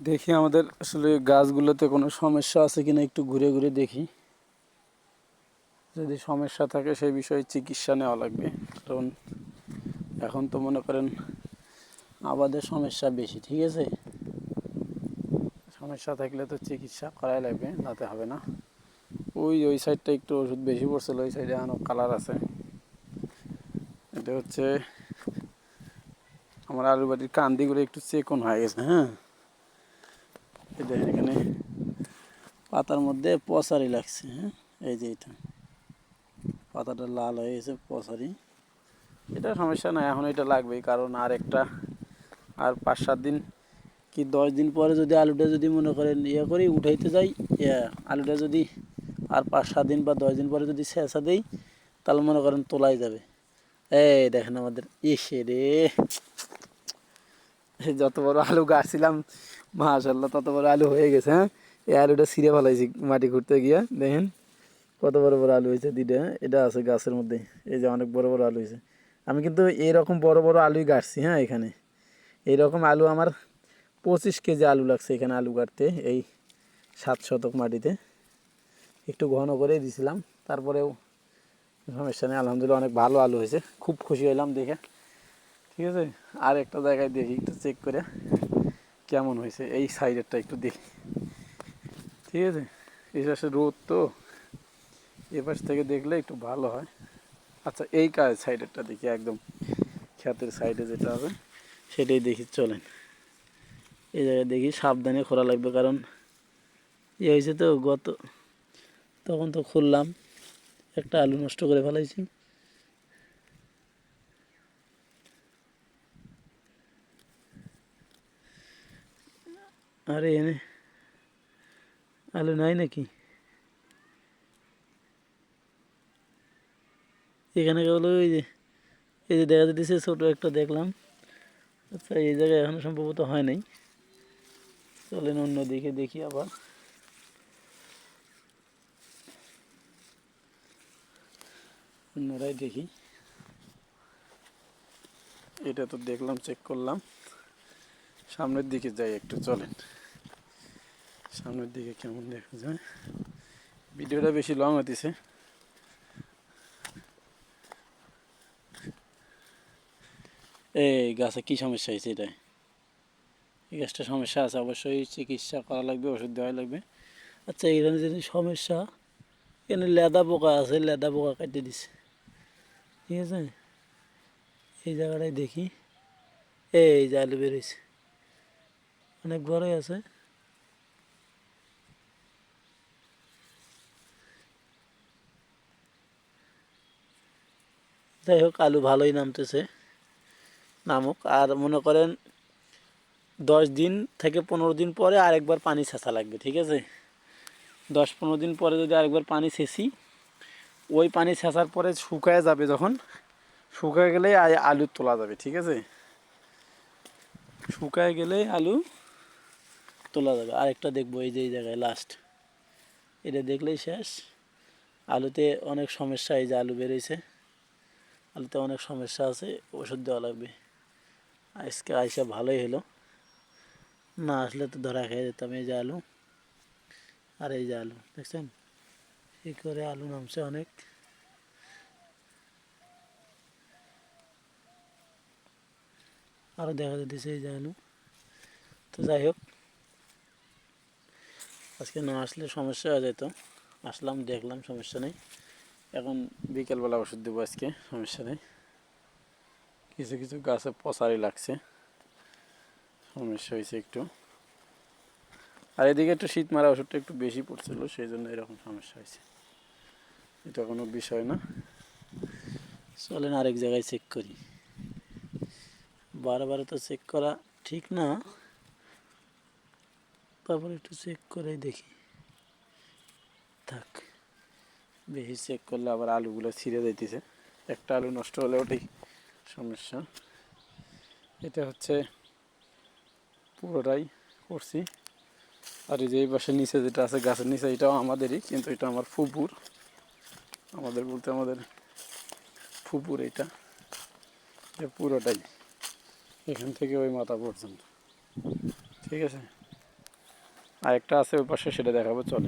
দেখি আমাদের আসলে গাছগুলোতে কোনো সমস্যা আছে কিনা একটু ঘুরে ঘুরে দেখি। যদি সমস্যা থাকে সেই বিষয়ে চিকিৎসা নেওয়া লাগবে। কারণ এখন তো মনে করেন আবাদের সমস্যা বেশি, ঠিক আছে? সমস্যা থাকলে তো চিকিৎসা করাই লাগবে তাতে হবে না। ওই ওই সাইডটা একটু ওষুধ বেশি পড়ছিল, ওই সাইডে আনো কালার আছে। এটা হচ্ছে আমার আলু বাটির কান্দিগুলো একটু চেকন হয়ে গেছে হ্যাঁ? এই এখানে পাতার মধ্যে পচারি লাগছে হ্যাঁ? এই যে এটা। পাতাটা লাল হয়ে গেছে পচারি এটা সমস্যা নাই, এখন এটা লাগবেই, কারণ আর একটা, আর পাঁচ সাত দিন কি দশ দিন পরে যদি আলুটা যদি মনে করেন ইয়ে করি, উঠাইতে যাই আলুটা যদি আর পাঁচ সাত দিন বা দশ দিন পরে যদি শেষা দেই, তাহলে মনে করেন তোলাই যাবে। এই দেখেন আমাদের, ইসে রে। যত বড় আলু গাছছিলাম মাশাল্লাহ তত বড় আলু হয়ে গেছে হ্যাঁ? এই আলুটা ছিঁড়ে ফেলাইছি মাটি খুঁড়তে গিয়ে, দেখেন? কত বড় বড় আলু হয়েছে দুইটা, এটা আছে গাছের মধ্যে, এই যে অনেক বড় বড় আলু হয়েছে। আমি কিন্তু এইরকম বড় বড় আলুই গাছছি হ্যাঁ এখানে। এইরকম আলু আমার পঁচিশ কেজি আলু লাগছে এখানে আলু কাটতে এই সাত শতক মাটিতে। একটু ঘন করে দিছিলাম, তারপরেও সমস্যা আলহামদুলিল্লাহ অনেক ভালো আলু হয়েছে, খুব খুশি হইলাম দেখে। ঠিক আছে? আর একটা জায়গায় দেখি, একটু চেক করে কেমন হয়েছে। এই সাইডেরটা একটু দেখি। ঠিক আছে? এই পাশে রোদ তো। এ পাশ থেকে দেখলে একটু ভালো হয়। আচ্ছা এই কাজ সাইডেরটা দেখি একদম। ক্ষেতের সাইডে যেটা হবে সেটাই দেখি, চলেন। এই জায়গায় দেখি, সাবধানে খোলা লাগবে, কারণ ইয়ে হয়েছে তো গত তখন তো খুললাম। একটা আলু নষ্ট করে ফেলাইছি। আরে এনে আলু নাই নাকি? এখানে কেবল ওই যে, এই যে দেখা যাচ্ছে ছোটো একটা দেখলাম। আচ্ছা এই জায়গায় এখনও সম্ভবত হয় নাই। চলেন অন্য দিকে দেখি আবার। অন্যরাই দেখি। এটা তো দেখলাম চেক করলাম। সামনের দিকে যাই একটু, চলেন। সামনের দিকে কেমন দেখা যায়। ভিডিওটা বেশি লং হতেছে। এই গাছে কি সমস্যা হয়েছে এটাই এই গাছটা সমস্যা আছে, অবশ্যই চিকিৎসা করা লাগবে, ওষুধ দেওয়া লাগবে। আচ্ছা এখানে যদি সমস্যা, এখানে লেদা পোকা আছে, লেদা পোকা কেটে দিছে। ঠিক আছে? এই জায়গাটায় দেখি। এই যে আলু বেরিয়েছে অনেক বড়ই আছে। যাই হোক, আলু ভালোই নামতেছে। নামুক, আর মনে করেন দশ দিন থেকে পনেরো দিন পরে আরেকবার পানি ছেঁচা লাগবে, ঠিক আছে? দশ পনেরো দিন পরে যদি আরেকবার পানি ছেঁচি, ওই পানি ছেঁচার পরে শুকায় যাবে যখন, শুকায় গেলেই আ- আলু তোলা যাবে, ঠিক আছে? শুকায় গেলেই আলু তোলা যাবে। আরেকটা দেখব, এই যে এই জায়গায় লাস্ট এটা দেখলেই শেষ। আলুতে অনেক সমস্যা, এই যে আলু বেরোইছে আলুতে অনেক সমস্যা আছে, ওষুধ দেওয়া লাগবে। আজকে আইসা ভালোই হলো। না আসলে তো ধরা খেয়ে যেতাম এই যে আলু আর এই যে আলু, দেখছেন? এই করে আলু নামছে অনেক। আরও দেখা যেতেছে এই যে আলু। তো যাই হোক, আজকে না আসলে সমস্যা হয়ে যেত। আসলাম, দেখলাম, সমস্যা নেই। এখন বিকেলবেলা ওষুধ দেবো আজকে সমস্যা নেই কিছু কিছু গাছে পচারি লাগছে, সমস্যা হয়েছে একটু। আর এদিকে একটু শীত মারা ওষুধটা একটু বেশি পড়ছিল, সেই জন্য এরকম সমস্যা হয়েছে। এটা কোনো বিষয় না। চলেন আরেক জায়গায় চেক করি। বারবার তো চেক করা ঠিক না। তারপর একটু চেক করে দেখি। থাক। বেশি চেক করলে আবার আলুগুলো ছিঁড়ে যাইতেছে। একটা আলু নষ্ট হলে ওটাই সমস্যা। এটা হচ্ছে পুরোটাই করছি। আর এই যে এই পাশে নিচে যেটা আছে, গাছের নিচে, এটাও আমাদেরই, কিন্তু এটা আমার ফুপুর। আমাদের বলতে আমাদের ফুপুর এটা। এটা পুরোটাই। এখান থেকে ওই মাথা পর্যন্ত। ঠিক আছে? আর একটা আছে ওই পাশে, সেটা দেখাবো, চলে।